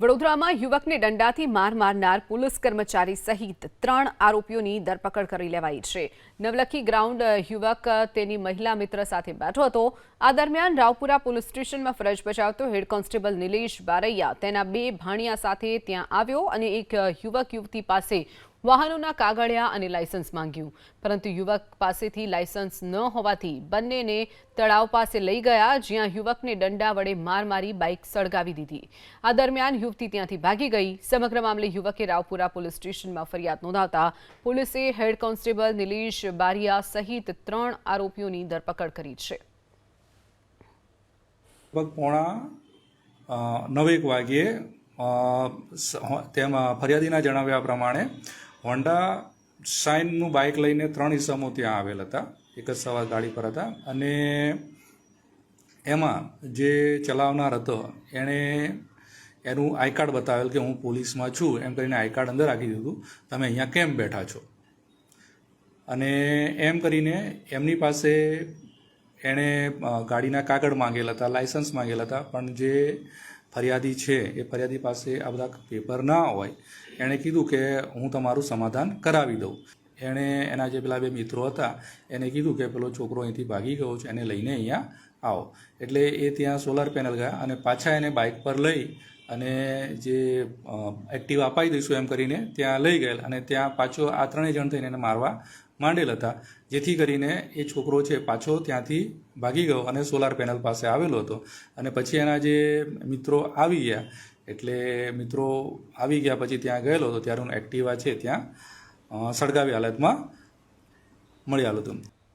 વડોદરામાં યુવકને દંડાથી માર મારનાર પોલીસ કર્મચારી સહિત ત્રણ આરોપીઓની ધરપકડ કરી લેવાઈ છે. નવલખી ગ્રાઉન્ડ યુવક તેની મહિલા મિત્ર સાથે બેઠો હતો. આ દરમિયાન રાવપુરા પોલીસ સ્ટેશનમાં ફરજ બજાવતો હેડ કોન્સ્ટેબલ નિલેશ બારૈયા તેના બે ભાણિયા સાથે ત્યાં આવ્યો અને એક યુવક યુવતી પાસે વાહનોના કાગળિયા અને લાયસન્સ માંગ્યું. પરંતુ યુવક પાસેથી લાયસન્સ ન હોવાથી બંનેને તળાવ પાસે લઈ ગયા, જ્યાં યુવકને દંડા વડે માર મારી બાઇક સળગાવી દીધી. આ દરમિયાન યુવતી ત્યાંથી ભાગી ગઈ. સમગ્ર મામલે યુવકે રાવપુરા પોલીસ સ્ટેશનમાં ફરિયાદ નોંધાવતા પોલીસે હેડ કોન્સ્ટેબલ નિલેશ બારિયા સહિત ત્રણ આરોપીઓની ધરપકડ કરી છે. પોણા નવેક વાગ્યે તેમાં ફરિયાદીના જણાવ્યા પ્રમાણે હોન્ડા શાઇનનું બાઇક લઈને ત્રણ ઇસમો ત્યાં આવેલ હતા. એક જ સવાર ગાડી પર હતા. અને એમાં જે ચલાવનાર હતો, એણે એનું આઈ કાર્ડ બતાવેલ કે હું પોલીસમાં છું, એમ કરીને આઈ કાર્ડ અંદર રાખી દીધું. તમે અહીંયા કેમ બેઠા છો? અને એમ કરીને એમની પાસે એણે ગાડીના કાગળ માંગેલા હતા લાઇસન્સ માંગેલા હતા. પણ જે ફરિયાદી છે, એ ફરિયાદી પાસે આ બધા પેપર ના હોય, એણે કીધું કે હું તમારું સમાધાન કરાવી દઉં. એણે એના જે પેલા બે મિત્રો હતા, એને કીધું કે પેલો છોકરો અહીંથી ભાગી ગયો છે, એને લઈને અહીંયા આવો. એટલે એ ત્યાં સોલાર પેનલ ગયા અને પાછા એને બાઇક પર લઈ અને જે એક્ટિવ અપાઈ દઈશું એમ કરીને ત્યાં લઈ ગયેલ અને ત્યાં પાછો આ ત્રણેય જણ થઈને એને મારવા માંડેલ હતા. જેથી કરીને એ છોકરો છે પાછો ત્યાંથી ભાગી ગયો અને સોલાર પેનલ પાસે આવેલો હતો. અને પછી એના જે મિત્રો આવી ગયા, એટલે મિત્રો આવી ગયા પછી ત્યાં ગયેલો હતો. ત્યારે એક્ટિવા છે ત્યાં સળગાવી હાલતમાં મળી આવ્યો હતું.